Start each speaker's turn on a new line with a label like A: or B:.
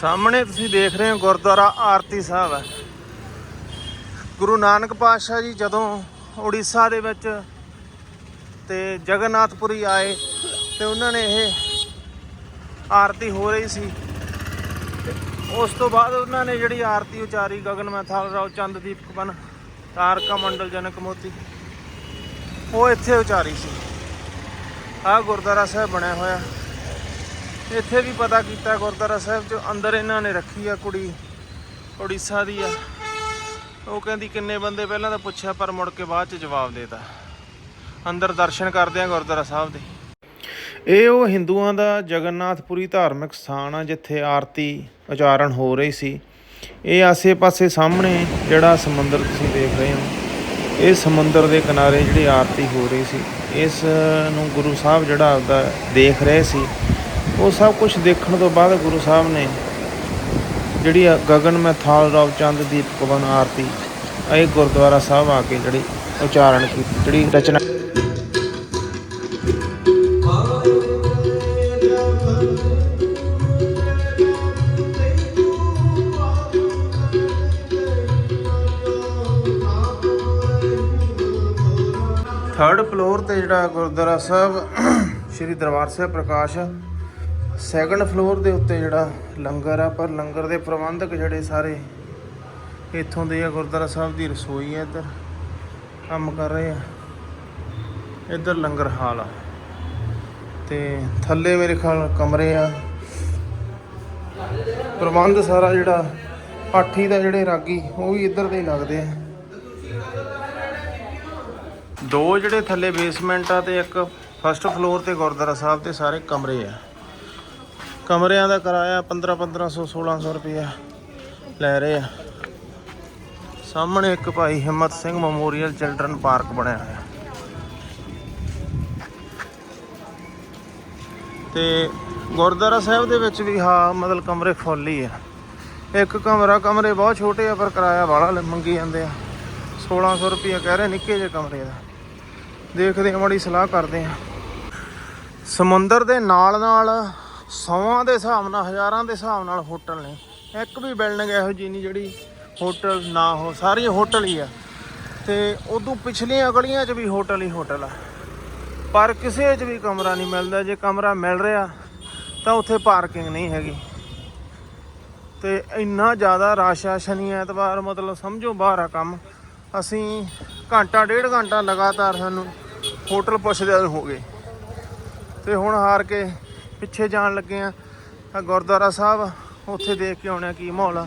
A: ਸਾਹਮਣੇ ਤੁਸੀਂ ਦੇਖ ਰਹੇ ਹੋ ਗੁਰਦੁਆਰਾ ਆਰਤੀ ਸਾਹਿਬ ਹੈ। ਗੁਰੂ ਨਾਨਕ ਪਾਤਸ਼ਾਹ ਜੀ ਜਦੋਂ ਉੜੀਸਾ ਦੇ ਵਿੱਚ ਤੇ ਜਗਨਨਾਥਪੁਰੀ ਆਏ ਤੇ ਉਹਨਾਂ ਨੇ ਇਹ ਆਰਤੀ ਹੋ ਰਹੀ ਸੀ ਤੇ ਉਸ ਤੋਂ ਬਾਅਦ ਉਹਨਾਂ ਨੇ ਜਿਹੜੀ ਆਰਤੀ ਉਚਾਰੀ ਗਗਨ ਮੈਥਾਲ ਰਾਓ ਚੰਦਦੀਪ ਕਵਨ ਤਾਰਕਾ ਮੰਡਲ, ਜਨਕ ਮੋਤੀ, ਉਹ ਇੱਥੇ ਉਚਾਰੀ ਸੀ। ਆਹ ਗੁਰਦੁਆਰਾ ਸਾਹਿਬ ਬਣਿਆ ਹੋਇਆ। ਇੱਥੇ ਵੀ ਪਤਾ ਕੀਤਾ ਗੁਰਦੁਆਰਾ ਸਾਹਿਬ ਚ, ਅੰਦਰ ਇਹਨਾਂ ਨੇ ਰੱਖੀ ਆ ਕੁੜੀ, ਉੜੀਸਾ ਦੀ ਆ। ਉਹ ਕਹਿੰਦੀ ਕਿੰਨੇ ਬੰਦੇ ਪਹਿਲਾਂ ਤਾਂ ਪੁੱਛਿਆ, ਪਰ ਮੁੜ ਕੇ ਬਾਅਦ ਚ ਜਵਾਬ ਦੇਤਾ। ਅੰਦਰ ਦਰਸ਼ਨ ਕਰਦੇ ਆ ਗੁਰਦੁਆਰਾ ਸਾਹਿਬ ਦੇ। ਇਹ ਉਹ ਹਿੰਦੂਆਂ ਦਾ ਜਗਨਨਾਥਪੁਰੀ ਧਾਰਮਿਕ ਸਥਾਨ ਆ, ਜਿੱਥੇ ਆਰਤੀ ਉਚਾਰਨ ਹੋ ਰਹੀ ਸੀ। ਇਹ ਆਸੇ-ਪਾਸੇ ਸਾਹਮਣੇ ਜਿਹੜਾ ਸਮੁੰਦਰ ਤੁਸੀਂ ਦੇਖ ਰਹੇ ਹੋ, ਇਹ ਸਮੁੰਦਰ ਦੇ ਕਿਨਾਰੇ ਜਿਹੜੀ ਆਰਤੀ ਹੋ ਰਹੀ ਸੀ, ਇਸ ਨੂੰ ਗੁਰੂ ਸਾਹਿਬ ਜਿਹੜਾ ਆਪਦਾ ਦੇਖ ਰਹੇ ਸੀ। ਉਹ ਸਭ ਕੁਝ ਦੇਖਣ ਤੋਂ ਬਾਅਦ ਗੁਰੂ ਸਾਹਿਬ ਨੇ ਜਿਹੜੀ ਆ ਗਗਨ ਮੈਂ ਥਾਲ ਰਾਵ ਚੰਦ ਦੀਪ ਕਵਨ ਆਰਤੀ ਇਹ ਗੁਰਦੁਆਰਾ ਸਾਹਿਬ ਆ ਕੇ ਜਿਹੜੀ ਉਚਾਰਨ ਕੀਤੀ, ਜਿਹੜੀ ਰਚਨਾ ਥਰਡ ਫਲੋਰ ਤੇ ਜਿਹੜਾ ਗੁਰਦੁਆਰਾ ਸਾਹਿਬ, ਸ਼੍ਰੀ ਦਰਬਾਰ ਸਾਹਿਬ ਪ੍ਰਕਾਸ਼ ਸੈਕੰਡ ਫਲੋਰ ਦੇ ਉੱਤੇ ਜਿਹੜਾ ਲੰਗਰ ਆ, ਪਰ ਲੰਗਰ ਦੇ ਪ੍ਰਬੰਧਕ ਜਿਹੜੇ ਸਾਰੇ ਇੱਥੋਂ ਦੇ ਆ, ਗੁਰਦੁਆਰਾ ਸਾਹਿਬ ਦੀ ਰਸੋਈ ਆ ਇੱਧਰ, ਕੰਮ ਕਰ ਰਹੇ ਆ। ਇੱਧਰ ਲੰਗਰ ਹਾਲ ਆ। ਤੇ ਥੱਲੇ ਮੇਰੇ ਖਿਆਲ ਕਮਰੇ ਆ। ਪ੍ਰਬੰਧ ਸਾਰਾ ਜਿਹੜਾ ਪਾਠੀ ਦਾ ਜਿਹੜੇ ਰਾਗੀ, ਉਹ ਵੀ ਇੱਧਰ ਦੇ ਹੀ ਲੱਗਦੇ ਆ। ਦੋ ਜਿਹੜੇ ਥੱਲੇ ਬੇਸਮੈਂਟ ਆ ਤੇ ਇੱਕ ਫਸਟ ਫਲੋਰ ਤੇ ਗੁਰਦੁਆਰਾ ਸਾਹਿਬ ਤੇ ਸਾਰੇ ਕਮਰੇ ਆ। ਕਮਰਿਆਂ ਦਾ ਕਿਰਾਇਆ 15 1500 1600 ਰੁਪਇਆ ਲੈ ਰਹੇ ਆ। ਸਾਹਮਣੇ ਇੱਕ Bhai Himmat Singh memorial children park ਬਣਿਆ ਹੋਇਆ। ਤੇ ਗੁਰਦੁਆਰਾ ਸਾਹਿਬ ਦੇ ਵਿੱਚ ਵੀ ਹਾਂ, ਮਤਲਬ ਕਮਰੇ ਫੁੱਲ ਹੀ ਆ। ਇੱਕ ਕਮਰਾ, ਕਮਰੇ ਬਹੁਤ ਛੋਟੇ ਆ, ਪਰ ਕਿਰਾਇਆ ਬਾਹਲਾ ਮੰਗੀ ਜਾਂਦੇ ਆ। 1600 ਰੁਪਇਆ ਕਹਿ ਰਹੇ ਨਿੱਕੇ ਜਿਹੇ ਕਮਰੇ ਦਾ। ਦੇਖਦੇ ਹਾਂ ਮਾੜੀ ਸਲਾਹ ਕਰਦੇ ਹਾਂ ਸਮੁੰਦਰ ਦੇ ਨਾਲ ਨਾਲ ਸੌਆਂ ਦੇ ਹਿਸਾਬ ਨਾਲ, ਹਜ਼ਾਰਾਂ ਦੇ ਹਿਸਾਬ ਨਾਲ ਹੋਟਲ ਨੇ। ਇੱਕ ਵੀ ਬਿਲਡਿੰਗ ਇਹੋ ਜਿਹੀ ਨਹੀਂ ਜਿਹੜੀ ਹੋਟਲ ਨਾ ਹੋ, ਸਾਰੀ ਹੋਟਲ ਹੀ ਆ। ਤੇ ਉਦੋਂ ਪਿਛਲੀਆਂ ਗਲੀਆਂ 'ਚ ਵੀ ਹੋਟਲ ਹੀ ਹੋਟਲ ਆ। ਪਰ ਕਿਸੇ 'ਚ ਵੀ ਕਮਰਾ ਨਹੀਂ ਮਿਲਦਾ। ਜੇ ਕਮਰਾ ਮਿਲ ਰਿਹਾ, ਤਾਂ ਉੱਥੇ ਪਾਰਕਿੰਗ ਨਹੀਂ ਹੈਗੀ। ਤੇ ਇੰਨਾ ਜ਼ਿਆਦਾ ਰਸ਼ ਆ ਸ਼ਨੀ ਐਤਵਾਰ, ਮਤਲਬ ਸਮਝੋ ਬਾਹਰ ਆ ਕੰਮ। ਅਸੀਂ ਘੰਟਾ, ਡੇਢ ਘੰਟਾ ਲਗਾਤਾਰ ਸਾਨੂੰ ਹੋਟਲ ਪੁੱਛਦੇ ਹੋ ਗਏ। ਤੇ ਹੁਣ ਹਾਰ ਕੇ ਪਿੱਛੇ ਜਾਣ ਲੱਗੇ ਆ। ਆ ਗੁਰਦੁਆਰਾ ਸਾਹਿਬ ਉੱਥੇ ਦੇਖ ਕੇ ਆਉਣਾ ਕੀ ਮਾਹੌਲ ਆ।